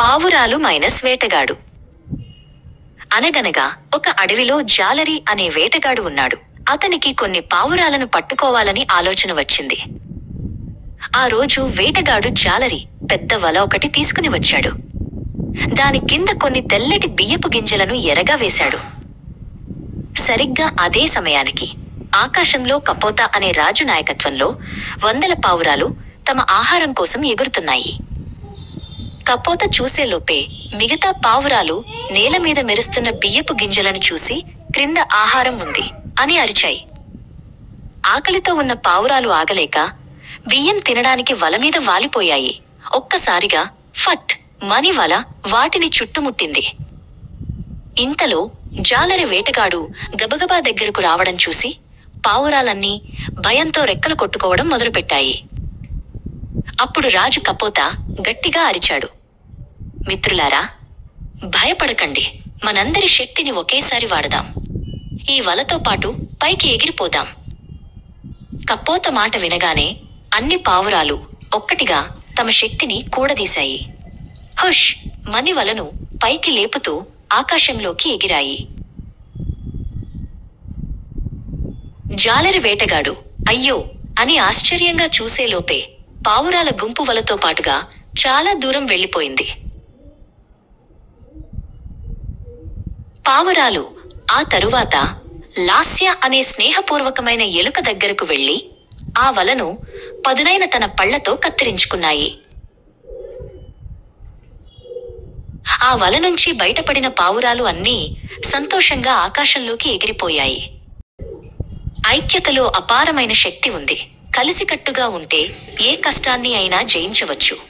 పావురాలు మైనస్ వేటగాడు. అనగనగా ఒక అడవిలో జాలరి అనే వేటగాడు ఉన్నాడు. అతనికి కొన్ని పావురాలను పట్టుకోవాలని ఆలోచన వచ్చింది. ఆ రోజు వేటగాడు జాలరి పెద్ద వల ఒకటి తీసుకుని వచ్చాడు. దాని కింద కొన్ని తెల్లటి బియ్యపు గింజలను ఎరగా వేశాడు. సరిగ్గా అదే సమయానికి ఆకాశంలో కపోతా అనే రాజు నాయకత్వంలో వందల పావురాలు తమ ఆహారం కోసం ఎగురుతున్నాయి. కపోత చూసేలోపే మిగతా పావురాలు నేల మీద మెరుస్తున్న బియ్యపు గింజలను చూసి క్రింద ఆహారం ఉంది అని అరిచాయి. ఆకలితో ఉన్న పావురాలు ఆగలేక బియ్యం తినడానికి వల మీద వాలిపోయాయి. ఒక్కసారిగా ఫట్! మని వల వాటిని చుట్టుముట్టింది. ఇంతలో జాలరి వేటగాడు గబగబా దగ్గరకు రావడం చూసి పావురాలన్నీ భయంతో రెక్కలు కొట్టుకోవడం మొదలుపెట్టాయి. అప్పుడు రాజు కపోత గట్టిగా అరిచాడు. మిత్రులారా భయపడకండి. మనందరి శక్తిని ఒకేసారి వాడదాం. ఈ వలతో పాటు పైకి ఎగిరిపోదాం. కపోత మాట వినగానే అన్ని పావురాలు ఒక్కటిగా తమ శక్తిని కూడదీశాయి. హుష్! మని వలను పైకి లేపుతూ ఆకాశంలోకి ఎగిరాయి. జాలరి వేటగాడు అయ్యో! అని ఆశ్చర్యంగా చూసేలోపే పావురాల గుంపు వలతో పాటుగా చాలా దూరం వెళ్ళిపోయింది. పావురాలు ఆ తరువాత లాస్య అనే స్నేహపూర్వకమైన ఎలుక దగ్గరకు వెళ్ళి ఆ వలను పదునైన తన పళ్ళతో కత్తిరించుకున్నాయి. ఆ వల నుంచి బయటపడిన పావురాలు అన్నీ సంతోషంగా ఆకాశంలోకి ఎగిరిపోయాయి. ఐక్యతలో అపారమైన శక్తి ఉంది. కలిసికట్టుగా ఉంటే ఏ కష్టాన్ని అయినా జయించవచ్చు.